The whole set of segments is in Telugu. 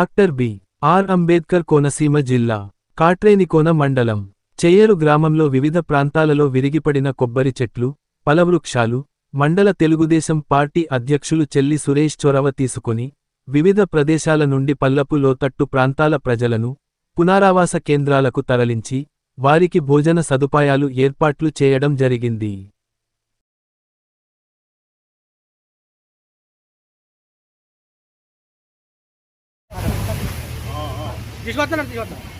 Doctor B. R. Ambedkar Konaseema జిల్లా కాట్రేనికోన మండలం చెయ్యరు గ్రామంలో వివిధ ప్రాంతాలలో విరిగిపడిన కొబ్బరి చెట్లు పలవృక్షాలు మండల తెలుగుదేశం పార్టీ అధ్యక్షులు చెల్లి సురేష్ చొరవ తీసుకుని వివిధ ప్రదేశాల నుండి పల్లపు లోతట్టు ప్రాంతాల ప్రజలను పునరావాస కేంద్రాలకు తరలించి వారికి భోజన సదుపాయాలు ఏర్పాట్లు చేయడం జరిగింది. తీసుకొస్తాను తీసుకొస్తాను.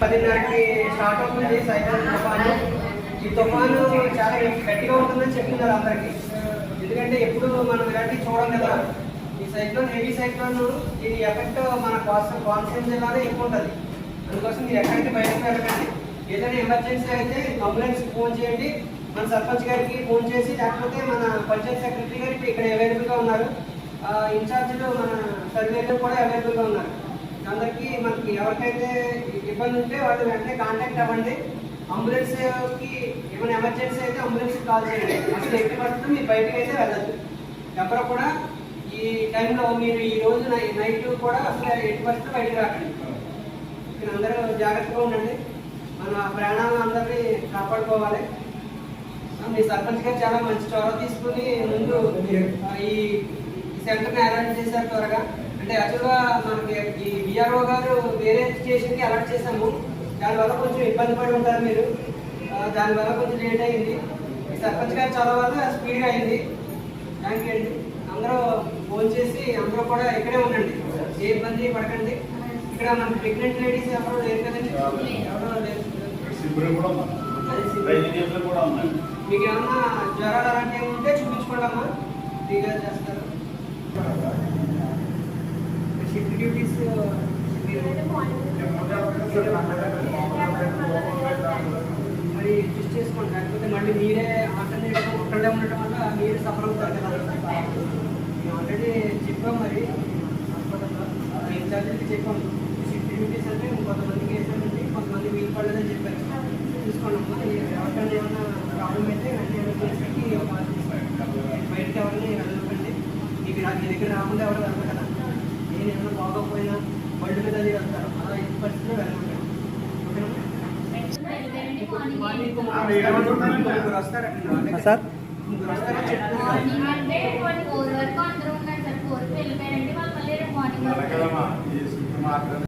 పదిన్నరకి స్టార్ట్ అవుతుంది సైక్లోన్ తుఫాను. ఈ తుఫాను చాలా గట్టిగా ఉంటుందని చెప్తున్నారు అందరికి. ఎందుకంటే ఎప్పుడు మనం ఇలాంటివి చూడం కదా. ఈ సైక్లోన్ హెవీ సైక్లోన్ దీని ఎఫెక్ట్ మన కోస్టల్ కోనసీమ జిల్లాలో ఎక్కువ ఉంటుంది. అందుకోసం మీరు ఎక్కడికి బయటకు వెళ్ళకండి ఏదైనా ఎమర్జెన్సీ అయితే అంబులెన్స్ ఫోన్ చేయండి. మన సర్పంచ్ గారికి ఫోన్ చేసి లేకపోతే మన పంచాయత్ సెక్రటరీ గారు ఇక్కడ అవైలబుల్గా ఉన్నారు. ఆ, ఇన్ఛార్జీలు మన సర్వేలు కూడా అవైలబుల్గా ఉన్నారు. అందరికీ మనకి ఎవరికైతే ఇబ్బంది ఉంటే వాళ్ళు వెంటనే కాంటాక్ట్ అవ్వండి. అంబులెన్స్కి ఏమైనా ఎమర్జెన్సీ అయితే అంబులెన్స్కి కాల్ చేయండి. అసలు ఎట్టి పడుతుంది మీరు బయటకు అయితే వెళ్ళదు ఎవరు కూడా ఈ టైంలో మీరు ఈ రోజు నైట్ కూడా అసలు ఎట్టి పరిస్థితుల్లో బయటకు రాకండి. మీరు అందరూ జాగ్రత్తగా ఉండండి. మన ప్రాణాలను అందరినీ కాపాడుకోవాలి. మీ సర్పంచ్ గారు చాలా మంచి చొరవ తీసుకుని ముందు ఈ సెంటర్ని అలర్ట్ చేశారు త్వరగా. అంటే యాక్చువల్గా మనకి ఈ విఆర్ఓ గారు వేరే స్టేషన్కి అలర్ట్ చేశాము. దానివల్ల కొంచెం ఇబ్బంది పడి ఉంటారు మీరు. దానివల్ల కొంచెం లేట్ అయింది ఈ సర్పంచ్ గారు చొరవ వల్ల స్పీడ్గా అయింది. థ్యాంక్ యూ అండి. అందరూ ఫోన్ చేసి అందరూ కూడా ఇక్కడే ఉండండి. ఏ ఇబ్బంది పడకండి. ఇక్కడ మన ప్రెగ్నెంట్ లేడీస్ ఎవరు లేరు కదండి? ఎవరు లేరు. మీకు ఏమన్నా జ్వరాలు అలాంటివి ఉంటే చూపించుకోండి అమ్మా ఫ్రీగా చేస్తారు. షిఫ్ట్ డ్యూటీస్ మీరు మరి చూస్ చేసుకోండి. లేకపోతే మళ్ళీ మీరే ఆల్టర్నేట్ ఒక్కడే ఉండటం వల్ల మీరే సఫర్ అవుతారు కదా. మేము ఆల్రెడీ చెప్పాం మరి. హాస్పిటల్లో ఇన్ఛార్జీకి చెప్పాం. షిఫ్ట్ డ్యూటీస్ అంటే కొంతమందికి వేసామండి కొంతమంది వీలు పడలేదని చెప్పారు. చూసుకోండి అమ్మా ఎవరికైనా ఏమైనా ప్రాబ్లం అయితే వెంటనే చేస్తాను బయటకి ఎవరిని వెళ్ళకండి. మీకు మీ దగ్గర రాకుండా ఎవరు వెళ్ళరు కదా. నేను ఏమైనా బాగోకపోయినా బళ్ళు మీద అది వెళ్తారు. అలా ఏ పరిస్థితిలో సార్? ముగ్గురు వస్తారని చెప్తున్నారు